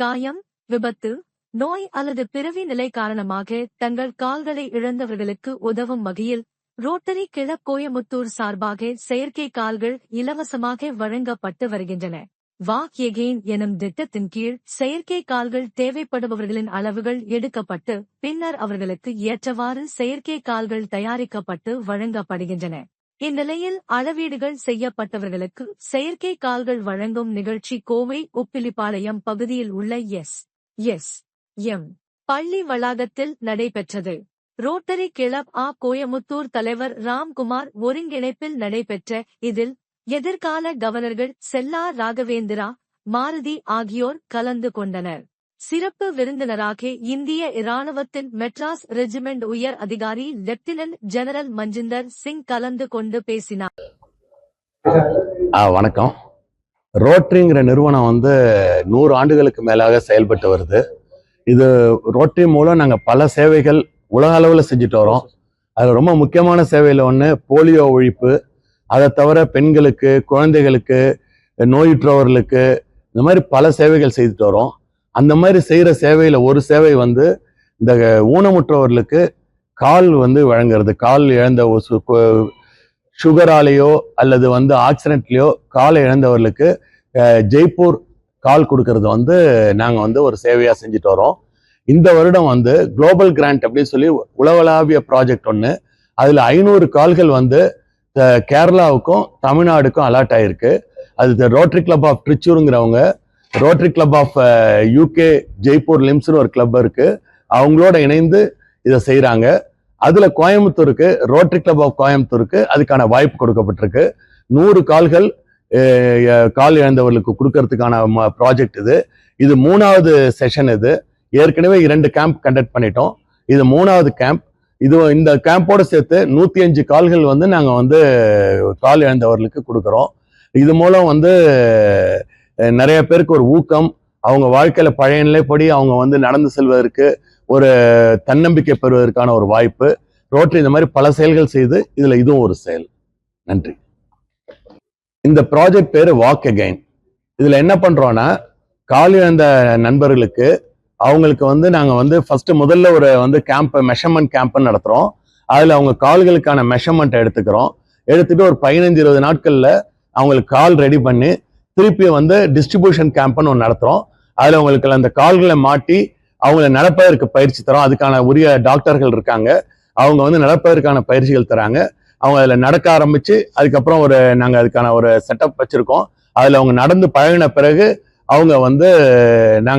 காயம் விபத்து நோய் அல்லது பிறவி நிலை காரணமாக தங்கள் கால்களை இழந்தவர்களுக்கு உதவும் வகையில் ரோட்டரி கிழக் கோயமுத்தூர் சார்பாக செயற்கை கால்கள் இலவசமாக வழங்கப்பட்டு வருகின்றன. வாக் எகெயின் எனும் திட்டத்தின் கீழ் செயற்கை கால்கள் தேவைப்படுபவர்களின் அளவுகள் எடுக்கப்பட்டு பின்னர் அவர்களுக்கு ஏற்றவாறு செயற்கை கால்கள் தயாரிக்கப்பட்டு வழங்கப்படுகின்றன. இந்நிலையில் அளவீடுகள் செய்யப்பட்டவர்களுக்கு செயற்கை கால்கள் வழங்கும் நிகழ்ச்சி கோவை உப்பிலிப்பாளையம் பகுதியில் உள்ள எஸ் எஸ் எம் பள்ளி வளாகத்தில் நடைபெற்றது. ரோட்டரி கிளப் ஆ கோயமுத்தூர் தலைவர் ராம்குமார் ஒருங்கிணைப்பில் நடைபெற்ற இதில் எதிர்கால கவர்னர்கள் செல்லா ராகவேந்திரா மாருதி ஆகியோர் கலந்து கொண்டனர். சிறப்பு விருந்தினராக இந்திய இராணுவத்தின் மெட்ராஸ் ரெஜிமெண்ட் உயர் அதிகாரி லெப்டினன்ட் ஜெனரல் மஞ்சிந்தர் சிங் கலந்து கொண்டு பேசினார். வணக்கம். ரோட்ரிங்கிற நிறுவனம் வந்து நூறு ஆண்டுகளுக்கு மேலாக செயல்பட்டு வருது. இது ரோட்ரி மூலம் நாங்கள் பல சேவைகள் உலக அளவில் செஞ்சுட்டு வரோம். அதில் ரொம்ப முக்கியமான சேவையில் ஒன்று போலியோ ஒழிப்பு. அதை தவிர பெண்களுக்கு குழந்தைகளுக்கு நோயுற்றவர்களுக்கு இந்த மாதிரி பல சேவைகள் செய்துட்டு வரோம். அந்த மாதிரி செய்கிற சேவையில் ஒரு சேவை வந்து இந்த ஊனமுற்றவர்களுக்கு கால் வந்து வழங்குறது. கால் இழந்த ஒரு சு- கு- சுகராலேயோ அல்லது வந்து ஆக்சிடென்ட்லேயோ காலை இழந்தவர்களுக்கு ஜெய்ப்பூர் கால் கொடுக்கறது வந்து நாங்கள் வந்து ஒரு சேவையாக செஞ்சுட்டு வரோம். இந்த வருடம் வந்து குளோபல் கிராண்ட் அப்படின்னு சொல்லி உலகளாவிய ப்ராஜெக்ட் ஒன்று அதில் ஐநூறு கால்கள் வந்து கேரளாவுக்கும் தமிழ்நாடுக்கும் அலாட் ஆயிருக்கு. அது rotary club of ட்ரிச்சூருங்கிறவங்க rotary club of UK Jaipur லிம்ஸ்னு ஒரு கிளப் இருக்கு. அவங்களோட இணைந்து இதை செய்கிறாங்க அதில் கோயம்புத்தூருக்கு ரோட்டரி கிளப் ஆஃப் கோயம்புத்தூருக்கு அதுக்கான வாய்ப்பு கொடுக்கப்பட்டிருக்கு. நூறு கால்கள் கால் இழந்தவர்களுக்கு கொடுக்கறதுக்கான ப்ராஜெக்ட் இது. இது மூணாவது செஷன் இது. ஏற்கனவே இரண்டு கேம்ப் கண்டக்ட் பண்ணிட்டோம். இது மூணாவது கேம்ப் இது இந்த கேம்போட சேர்த்து நூற்றி அஞ்சு கால்கள் வந்து நாங்கள் வந்து கால் இழந்தவர்களுக்கு கொடுக்குறோம். இது மூலம் வந்து நிறைய பேருக்கு ஒரு ஊக்கம். அவங்க வாழ்க்கையில பழைய நிலைப்படி அவங்க வந்து நடந்து செல்வதற்கு ஒரு தன்னம்பிக்கை பெறுவதற்கான ஒரு வாய்ப்பு. ரோட்டரி இந்த மாதிரி பல செயல்கள் செய்து இதுல இதுவும் ஒரு செயல். நன்றி. இந்த ப்ராஜெக்ட் பேரு வாக் அகைன் இதுல என்ன பண்றோம்னா கால் இழந்த நண்பர்களுக்கு அவங்களுக்கு வந்து நாங்க வந்து ஃபர்ஸ்ட் முதல்ல ஒரு வந்து கேம்ப் மெஷர்மெண்ட் கேம்ப் நடத்துறோம். அதுல அவங்க கால்களுக்கான மெஷர்மெண்ட் எடுத்துக்கிறோம். எடுத்துட்டு ஒரு பதினஞ்சு இருபது நாட்கள்ல அவங்களுக்கு கால் ரெடி பண்ணி திருப்பி வந்து டிஸ்ட்ரிபியூஷன் கேம்ப்னு ஒன்று நடத்துறோம். அதில் உங்களுக்கு அந்த கால்களை மாட்டி அவங்கள நடப்பதற்கு பயிற்சி தரோம். அதுக்கான உரிய டாக்டர்கள் இருக்காங்க. அவங்க வந்து நடப்பதற்கான பயிற்சிகள் தராங்க. அவங்க அதில் நடக்க ஆரம்பிச்சு அதுக்கப்புறம் ஒரு நாங்கள் அதுக்கான ஒரு செட்டப் வச்சிருக்கோம். அதில் அவங்க நடந்து பழகின பிறகு அவங்க வந்து நாங்கள்